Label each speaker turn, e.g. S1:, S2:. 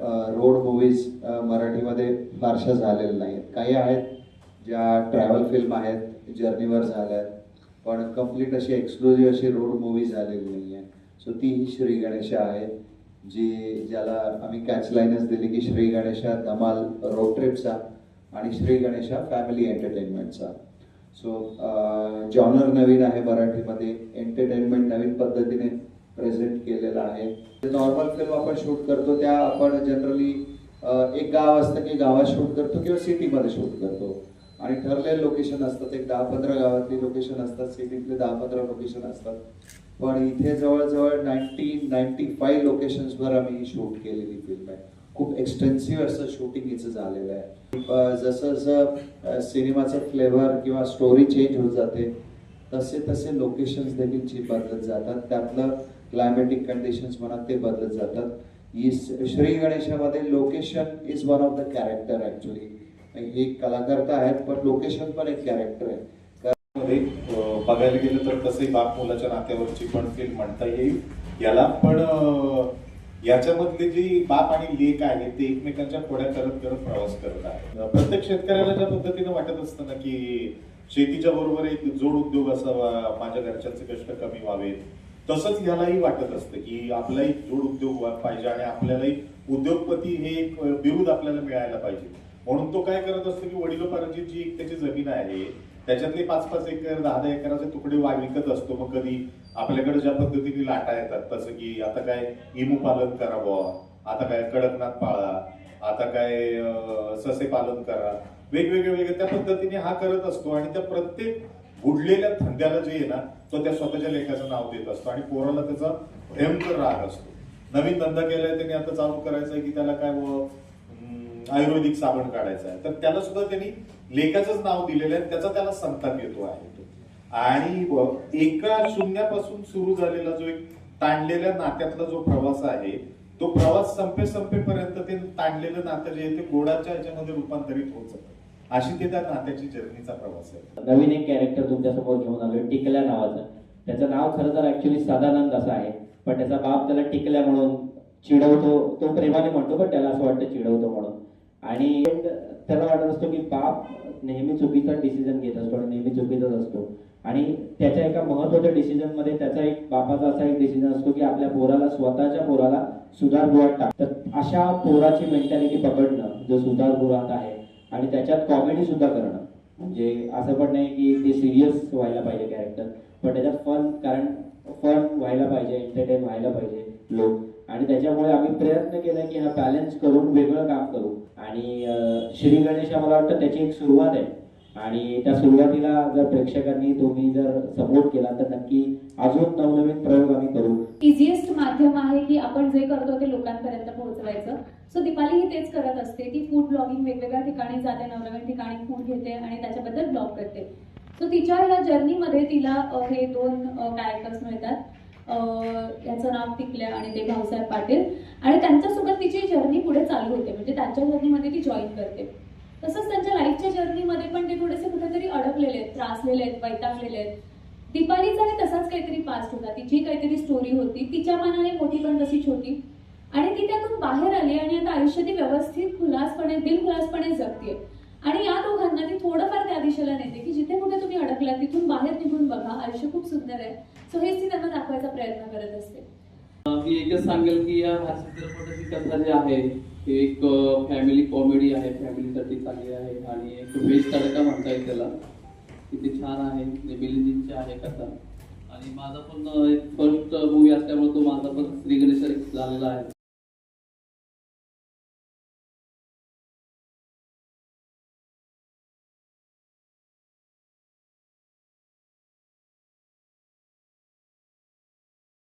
S1: Road movies मराठीमध्ये फारशा झालेल्या नाहीत काही आहेत ज्या ट्रॅव्हल फिल्म आहेत जर्नीवर झाल्या आहेत पण कंप्लीट अशी एक्सक्लुझिव्ह अशी रोड मूवी झालेली नाही आहे सो ती ही श्री गणेशा आहे जी ज्याला आम्ही कॅचलाईनच दिली की श्री गणेशा धमाल रोड ट्रिपचा आणि श्री गणेशा फॅमिली एंटरटेनमेंटचा सो जॉनर नवीन आहे मराठीमध्ये. एंटरटेनमेंट नवीन पद्धतीने प्रेझेंट केलेलं आहे. नॉर्मल फिल्म आपण शूट करतो त्या आपण जनरली एक गाव असतं की गावात शूट करतो किंवा सिटीमध्ये शूट करतो. आणि ठरलेले लोकेशन असतात एक दहा पंधरा गावातली लोकेशन असतात सिटीतले दहा पंधरा लोकेशन असतात. पण इथे जवळजवळ नाईन्टी नाईन्टी फाईव्ह लोकेशन्सवर आम्ही शूट केलेली फिल्म आहे. खूप एक्सटेन्सिव्ह असं शूटिंग हिचं झालेलं आहे. जसं जसं सिनेमाचं फ्लेवर किंवा स्टोरी चेंज होत जाते तसे तसे लोकेशन्स देखील ची बदलत जातात. त्यातलं क्लायमॅटिक कंडिशन्स म्हणा ते बदलत जातात. Shri गणेशामध्ये location is one of the character actually हे कलाकार तर आहेत पण लोकेशन पण एक कॅरेक्टर आहे.
S2: बघायला गेलं तर तसे बाप मुलाच्या नात्यावरची पण फिल्म म्हणता येईल. याला पण याच्यामधले जी बाप आणि लेख आहे ते एकमेकांच्या खोड्या करत करत प्रवास करत आहे प्रत्येक शेतकऱ्याला ज्या पद्धतीने वाटत असतं ना की शेतीच्या बरोबर एक जोड उद्योग असावा माझ्या घरच्यांचे कष्ट कमी व्हावेत. तसंच यालाही वाटत असतं की आपलाही जोड उद्योग पाहिजे आणि आपल्यालाही उद्योगपती हे एक बिरुद आपल्याला मिळायला पाहिजे. म्हणून तो काय करत असतो की वडिलोपार्जित जी एक त्याची जमीन आहे त्याच्यातले पाच पाच एकर दहा दहा एकराचे तुकडे वा विकत असतो. मग कधी आपल्याकडे ज्या पद्धतीने लाटा येतात तसं की आता काय इमू पालन करा बुवा आता काय कडकनाथ पाळा आता काय ससे पालन करा वेगवेगळे वेगळे त्या पद्धतीने हा करत असतो आणि त्या प्रत्येक बुडलेल्या धंद्याला जे आहे ना तो त्या स्वतःच्या लेखाचं नाव देत असतो आणि पोराला त्याचा भयंकर राग असतो. नवीन धंदा केलाय त्याने आता चालू करायचा आहे की त्याला काय आयुर्वेदिक साबण काढायचा आहे. तर त्याला सुद्धा त्यांनी लेखाचंच नाव दिलेलं आहे त्याचा त्याला संताप येतो आहे आणि एका शून्यापासून सुरू झालेला जो एक ताणलेल्या नात्यातला जो प्रवास आहे तो प्रवास संपे संपेपर्यंत ते ताणलेलं नातं जे आहे ते गोडाच्या याच्यामध्ये रूपांतरित होत जातं. अशी ते त्या नात्याची जर्नीचा प्रवास आहे.
S3: नवीन एक कॅरेक्टर तुमच्यासमोर घेऊन आलोय टिकल्या नावाचं. त्याचं नाव खरं तर ऍक्च्युली सदानंद असं आहे पण त्याचा बाप त्याला टिकल्या म्हणून चिडवतो तो प्रेमाने म्हणतो पण त्याला असं वाटतं चिडवतो म्हणून. आणि त्याला वाटत असतो की बाप नेहमी चुकीचा डिसिजन घेत असतो आणि नेहमी चुकीचाच असतो. आणि त्याच्या एका महत्त्वाच्या डिसिजनमध्ये त्याचा एक बापाचा असा एक डिसिजन असतो की आपल्या पोराला स्वतःच्या पोराला सुधार टाक. तर अशा पोराची मेंटॅलिटी पकडणं जो सुधार गुरात आहे आणि त्याच्यात कॉमेडी सुद्धा करणं. म्हणजे असं पण नाही की ते सिरियस व्हायला पाहिजे कॅरेक्टर पण त्याच्यात फन कारण फन व्हायला पाहिजे एंटरटेन व्हायला पाहिजे लोक. आणि त्याच्यामुळे आम्ही प्रयत्न केला की हा बॅलन्स करून वेगळं काम करू. आणि श्री गणेश मला वाटतं त्याची एक सुरुवात आहे. आणि त्या सुरुवातीला जर प्रेक्षकांनी तुम्ही जर सपोर्ट केला तर नक्की अजून
S4: आपण जे करतो ते लोकांपर्यंत पोहोचवायचं. सो दीपाली ही तेच करत असते ती फूड ब्लॉगिंग वेगवेगळ्या ठिकाणी जाते नवनवीन ठिकाणी फूड घेते आणि त्याच्याबद्दल ब्लॉग करते. सो तिच्या ह्या जर्नीमध्ये तिला हे दोन कॅरेक्टर्स मिळतात. याचं नाव टिकल्या आणि ते भाऊसाहेब पाटील. आणि त्यांच्यासोबत तिची जर्नी पुढे चालू होते म्हणजे त्यांच्या जर्नीमध्ये ती जॉईन करते. तसंच त्यांच्या लाईफच्या जर्नीमध्ये पण ते थोडेसे कुठेतरी अडकलेले आहेत त्रासलेले आहेत वैतागलेले आहेत. दीपालीचाही तसाच काहीतरी पास्ट होता. तिची काहीतरी स्टोरी होती. तिच्या मनाने मोठी पण तशी छोटी. आणि ती त्यातून बाहेर आली आणि आता आयुष्य ती व्यवस्थित खुलासपणे दिलखुलासपणे जगते आणि या दोघांना ती थोडंफार त्या दिशेला नेते की जिथे कुठे तुम्ही अडकला तिथून बाहेर निघून बघा. आयुष्य खूप सुंदर आहे. सो हेच ती त्यांना दाखवायचा प्रयत्न करत असते.
S5: मी एकच सांगेल की या चित्रपटाची कथा जी आहे ती एक फॅमिली कॉमेडी आहे. फॅमिलीसाठी चांगली आहे. आणि एक वेज तडका म्हणता येईल त्याला. किती छान आहे मिलिंदची आहे कथा. आणि माझा पण एक फर्स्ट मूवी असल्यामुळे तो माझा पण श्री गणेश झालेला आहे.